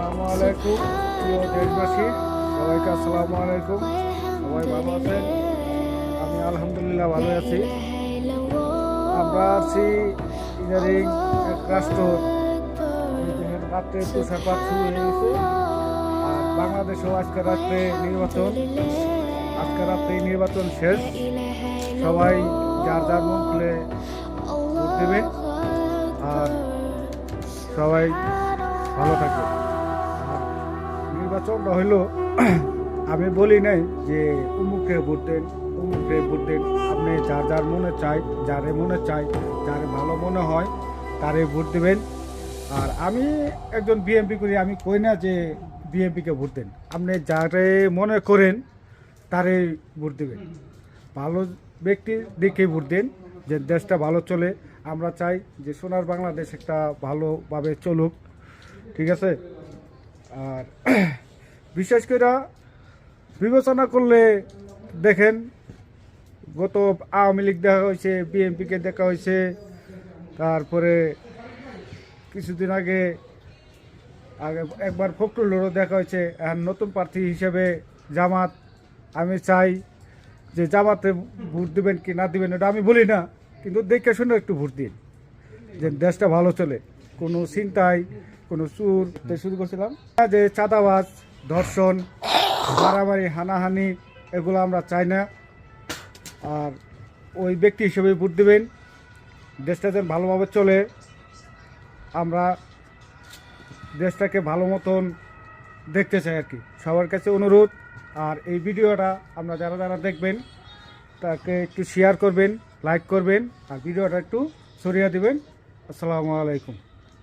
আসসালামু আলাইকুম, প্রিয় দেশবাসী। সবাইকে আসসালামু আলাইকুম। সবাই ভালো আছেন? আমি আলহামদুলিল্লাহ ভালো আছি। আমরা আছি ইদারিং রাষ্ট্র। রাত্রে তুষারপাত শুরু হয়ে গেছে। আর বাংলাদেশেও আজকে রাত্রে নির্বাচন। আজকে রাত্রে নির্বাচন শেষ। সবাই যার যার মন খুলে ভোট দেবে আর সবাই ভালো থাকবে নির্বাচনটা হইল। আমি বলি নাই যে উমুকে ভোট দেন, উমুকে ভোট দেন। আপনি যার যার মনে চাই যারে মনে চাই যারে ভালো মনে হয়, তারে ভোট দেবেন। আর আমি একজন বিএমপি করি, আমি কই না যে বিএমপিকে ভোট দেন। আপনি যারে মনে করেন, তারে ভোট দেবেন। ভালো ব্যক্তি দেখে ভোট দেন যে দেশটা ভালো চলে। আমরা চাই যে সোনার বাংলাদেশ একটা ভালোভাবে চলুক। ঠিক আছে? আর বিশেষ করে বিবেচনা করলে দেখেন, গত আওয়ামী লীগ দেখা হয়েছে, বিএনপিকে দেখা হয়েছে, তারপরে কিছুদিন আগে আগে একবার ফখরুলেরও দেখা হয়েছে আর নতুন প্রার্থী হিসেবে জামাত। আমি চাই যে জামাতে ভোট দিবেন কি না দেবেন, এটা আমি বলি না, কিন্তু দেখে শুনে একটু ভোট দিন, যে দেশটা ভালো চলে। কোনো চিন্তায় কোনো চুর, শুরু করছিলাম। যে চাঁদাবাজ ধর্ষণ মারামারি হানাহানি, এগুলো আমরা চাই না। আর ওই ব্যক্তি হিসেবে ভোট দেবেন। দেশটা যেন ভালোভাবে চলে। আমরা দেশটাকে ভালো মতন দেখতে চাই আর কি। সবার কাছে অনুরোধ। আর এই ভিডিওটা আপনারা যারা যারা দেখবেন, তাকে একটু শেয়ার করবেন লাইক করবেন, আর ভিডিওটা একটু সরিয়ে দেবেন। আসসালামু আলাইকুম।